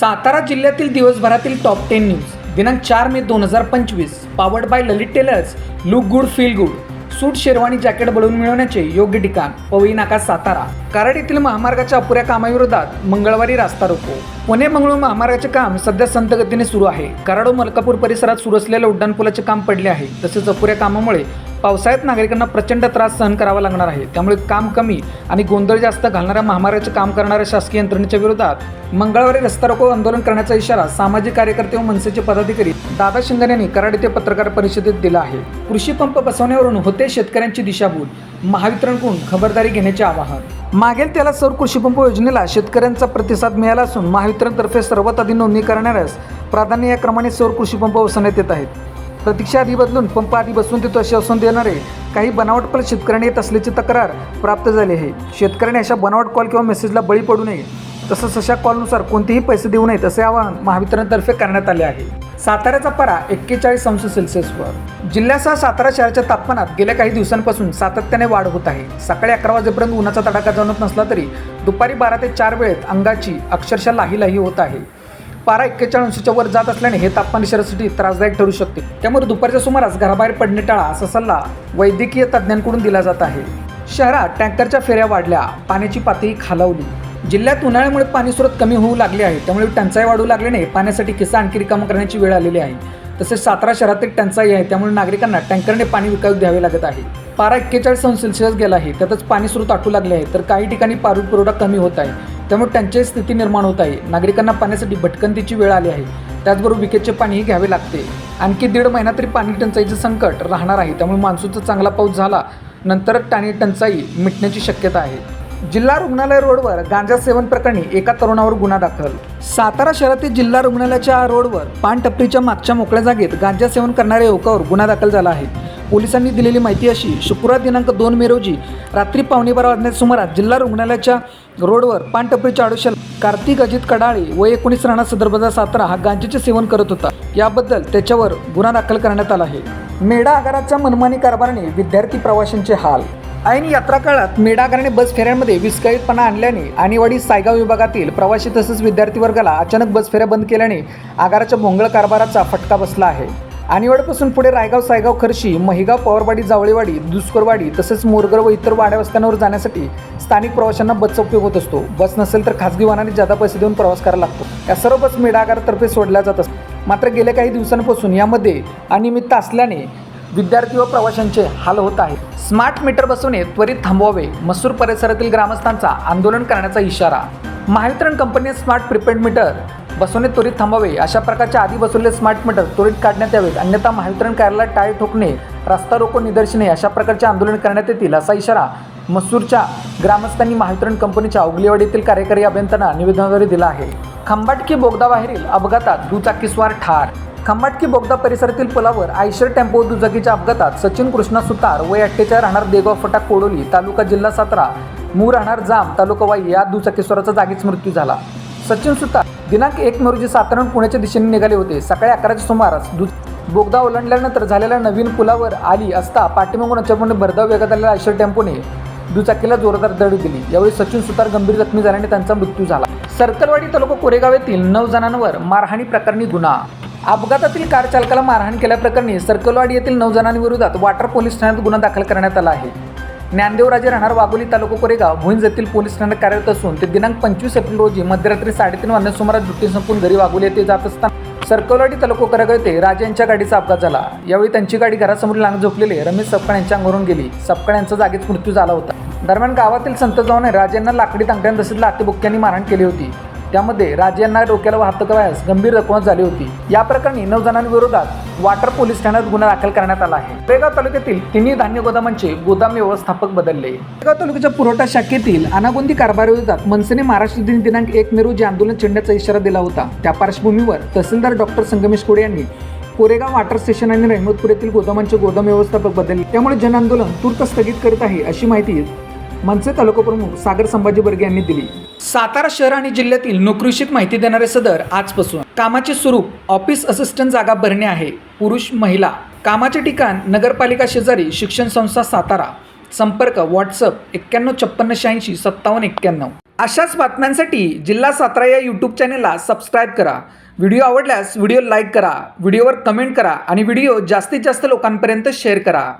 सातारा जिल्ह्यातील दिवसभरातील top ten news दिनांक चार मे दोन हजार पंचवीस. Powered by Lalit tailors look good feel good suit sherwani jacket बळून मिळवण्याचे योग्य ठिकाण पवई नाका सातारा. कराड येथील महामार्गाच्या अपुऱ्या कामाविरोधात मंगळवारी रास्ता रोको. पुणे मंगळूर महामार्गाचे काम सध्या संत गतीने सुरू आहे. कराडो मलकापूर परिसरात सुरू असलेल्या उड्डाणपुलाचे काम पडले आहे. तसेच अपुऱ्या कामामुळे पावसाळ्यात नागरिकांना प्रचंड त्रास सहन करावा लागणार आहे. त्यामुळे काम कमी आणि गोंधळ जास्त घालणाऱ्या महामार्गाचे काम करणाऱ्या शासकीय यंत्रणेच्या विरोधात मंगळवारी रस्ता रोको आंदोलन करण्याचा इशारा सामाजिक कार्यकर्ते व मनसेचे पदाधिकारी दादा शिंगण यांनी कराड येथे पत्रकार परिषदेत दिला आहे. कृषी पंप बसवण्यावरून होते शेतकऱ्यांची दिशाभूल. महावितरणकडून खबरदारी घेण्याचे आवाहन. मागेल त्याला सौर कृषी पंप योजनेला शेतकऱ्यांचा प्रतिसाद मिळाला असून महावितरणतर्फे सर्वात आधी नोंदणी करणाऱ्यास प्राधान्य या क्रमाने सौर कृषी पंप बसवण्यात येत आहेत. प्रतीक्षा आधी बदलून पंप आधी बसून देतो असे असून देणारे काही बनावट कॉल शेतकऱ्यांनी येत असल्याची तक्रार प्राप्त झाली आहे. शेतकऱ्यांनी अशा बनावट कॉल किंवा मेसेजला बळी पडू नये. तसंच अशा कॉलनुसार कोणतेही पैसे देऊ नयेत असे आवाहन महावितरणतर्फे करण्यात आले आहे. साताऱ्याचा पारा एक्केचाळीस अंश सेल्सिअसवर. जिल्ह्यासह सातारा शहराच्या तापमानात गेल्या काही दिवसांपासून सातत्याने वाढ होत आहे. सकाळी अकरा वाजेपर्यंत उन्हाचा तडाखा जाणवत नसला तरी दुपारी बारा ते चार वेळेत अंगाची अक्षरशः लाही लाही होत आहे. पारा एक्केचाळीसच्या वर जात असल्याने हे तापमान शरीरासाठी त्रासदायक ठरू शकते. त्यामुळे दुपारच्या सुमारास घराबाहेर पडणे टाळा असा सल्ला वैद्यकीय तज्ज्ञांकडून दिला जात आहे. शहरात टँकरच्या फेऱ्या वाढल्या पाण्याची पातळी खालावली. जिल्ह्यात उन्हाळ्यामुळे पाणी स्रोत कमी होऊ लागले आहे त्यामुळे टंचाई वाढू लागल्याने पाण्यासाठी किस्सा आणखी रिकामा करण्याची वेळ आलेली आहे. तसेच सातारा शहरात एक टंचाई आहे त्यामुळे नागरिकांना टँकरने पाणी विकत द्यावे लागत आहे. पारा एक्केचाळीस अंश सेल्सिअस गेला आहे त्यातच पाणी स्रोत आटू लागले आहे तर काही ठिकाणी पाणी पुरवठा कमी होत आहे. त्यामुळे टंचाई स्थिती निर्माण होत आहे. नागरिकांना पाण्यासाठी भटकंतीची वेळ आली आहे. त्याचबरोबर विकेटचे पाणीही घ्यावे लागते. आणखी दीड महिना तरी पाणी टंचाईचं संकट राहणार आहे. त्यामुळे मान्सूनचा चांगला पाऊस झाला नंतर पाणी टंचाई मिटण्याची शक्यता आहे. जिल्हा रुग्णालय रोडवर गांजा सेवन प्रकरणी एका तरुणावर गुन्हा दाखल. सातारा शहरातील जिल्हा रुग्णालयाच्या रोडवर पानटपरीच्या मागच्या मोकळ्या जागेत गांजा सेवन करणाऱ्या युवकावर गुन्हा दाखल झाला आहे. पोलिसांनी दिलेली माहिती अशी शुक्रवार दिनांक दोन मे रोजी रात्री पावणे बारा वाजण्याच्या सुमारास जिल्हा रुग्णालयाच्या रोडवर पानटपरीच्या आडोशाला कार्तिक अजित कडाळे व एकोणीस राणा सदर सातारा हा गांजेचे सेवन करत होता. याबद्दल त्याच्यावर गुन्हा दाखल करण्यात आला आहे. मेढा आगाराच्या मनमानी कारभाराने विद्यार्थी प्रवाशांचे हाल. ऐन यात्रा काळात मेढागाराने बस फेऱ्यांमध्ये विस्कळीतपणा आणल्याने आणिवाडी सायगाव विभागातील प्रवासी तसेच विद्यार्थी वर्गाला अचानक बस फेऱ्या बंद केल्याने आगाराच्या भोंगळ कारभाराचा फटका बसला आहे. आणीवाडीपासून पुढे रायगाव सायगाव खर्शी महिगाव पवारवाडी जावळेवाडी दुष्करवाडी तसेच मोरगर व इतर वाड्या वस्त्यांवर जाण्यासाठी स्थानिक प्रवाशांना बसचा उपयोग होत असतो. बस नसेल तर खासगी वाहनाने जादा पैसे देऊन प्रवास करावा लागतो. या सर्व बस मेडागारतर्फे सोडल्या जात असतात. मात्र गेल्या काही दिवसांपासून यामध्ये अनियमितता असल्याने विद्यार्थी व प्रवाशांचे हाल होत आहेत. स्मार्ट मीटर बसवणे त्वरित थांबवावे मसूर परिसरातील ग्रामस्थांचा आंदोलन करण्याचा इशारा. महावितरण कंपनीने स्मार्ट प्रिपेड मीटर बसवणे त्वरित थांबावे. अशा प्रकारच्या आधी बसवलेले स्मार्ट मीटर त्वरित काढण्यात यावेत. अन्यथा महावितरण कार्यालयात टाळे ठोकणे रस्ता रोको निदर्शने अशा प्रकारचे आंदोलन करण्यात येतील असा इशारा मसूरच्या ग्रामस्थांनी महावितरण कंपनीच्या औगलेवाडी येथील कार्यकारी अभियंत्यांना निवेदनाद्वारे दिला आहे. खंबाटकी बोगदाबाहेरील अपघातात दुचाकीस्वार ठार. खंबाटकी बोगदा परिसरातील पुलावर आयशर टेम्पो दुचाकीच्या अपघातात सचिन कृष्णा सुतार वय अठ्ठेचाळ राहणार देगाव फटाक कोडोली तालुका जिल्हा सातारा मूळ राहणार जाम तालुका वाई या दुचाकीस्वाराचा जागीच मृत्यू झाला. सचिन सुतार दिनांक एक मे रोजी सातारण पुण्याच्या दिशेने निघाले होते. सकाळी अकराच्या सुमारास दु बोगदा ओलांडल्यानंतर झालेल्या नवीन पुलावर आली असता पाठीमागून अचानक भरधाव वेगात आलेल्या आयशर टेम्पोने दुचाकीला जोरदार दड दिली. यावेळी सचिन सुतार गंभीर जखमी झाल्याने त्यांचा मृत्यू झाला. सर्कलवाडी तालुका कोरेगाव येथील नऊ जणांवर मारहाणी प्रकरणी गुन्हा. अपघातातील कार चालकाला मारहाण केल्याप्रकरणी सर्कलवाडी येथील नऊ जणांविरोधात वाटर पोलीस ठाण्यात गुन्हा दाखल करण्यात आला आहे. ज्ञानदेवराजे राहणार वाघोली तालुका कोरेगाव. भुईंज येथील पोलीस ठाण्यात कार्यरत असून ते दिनांक पंचवीस एप्रिल रोजी मध्यरात्री साडेतीन वाजण्या सुमारास ड्युटी संपून घरी वाघोली येथे जात असताना सर्कलवाडी तालुका कोरेगाव येथे राजे यांच्या गाडीचा अपघात झाला. यावेळी त्यांची गाडी घरासमोर लांग झोपलेले रमेश सपकाळ यांच्या अंगावरून गेली. सपकाळ यांचा जागीच मृत्यू झाला होता. दरम्यान गावातील संत जवाने राजेंना लाकडी तांगड्यान तसेच लातीबुक्क्यांनी मारहाण केली होती. त्यामध्ये राजे यांना डोक्याला वाहतूक वयास गंभीर जखमा झाली होती. या प्रकरणी नऊ जणांविरोधात वाटर पोलीस ठाण्यात गुन्हा दाखल करण्यात आला आहे. कोरेगाव तालुक्यातील तिन्ही धान्य गोदामांचे गोदाम व्यवस्थापक बदलले. कोरेगाव तालुक्याच्या पुरवठा शाखेतील अनागोंदी कारभाराविरोधात मनसेने महाराष्ट्र दिन दिनांक एक मे रोजी आंदोलन छेडण्याचा इशारा दिला होता. त्या पार्श्वभूमीवर तहसीलदार डॉक्टर संगमेश कोडे यांनी कोरेगाव वॉटर स्टेशन आणि रहमतपूर येथील गोदामांचे गोदाम व्यवस्थापक बदलले. त्यामुळे जनआंदोलन तूर्त स्थगित करीत आहे अशी माहिती मनसे तालुका प्रमुख सागर संभाजी बर्गे यांनी दिली. सातारा शहर आणि जिल्ह्यातील नोकरीशीत माहिती देणारे सदर आजपासून. कामाचे स्वरूप ऑफिस असिस्टंट जागा भरणे आहे. पुरुष महिला. कामाचे ठिकाण नगरपालिका शेजारी शिक्षण संस्था सातारा. संपर्क व्हॉट्सअप एक्क्याण्णव छप्पन्न शहाऐंशी सत्तावन्न एक्क्याण्णव. अशाच बातम्यांसाठी जिल्हा सातारा या यूट्यूब चॅनेलला सबस्क्राईब करा. व्हिडिओ आवडल्यास व्हिडिओ लाईक करा व्हिडिओवर कमेंट करा आणि व्हिडिओ जास्तीत जास्त लोकांपर्यंत शेअर करा.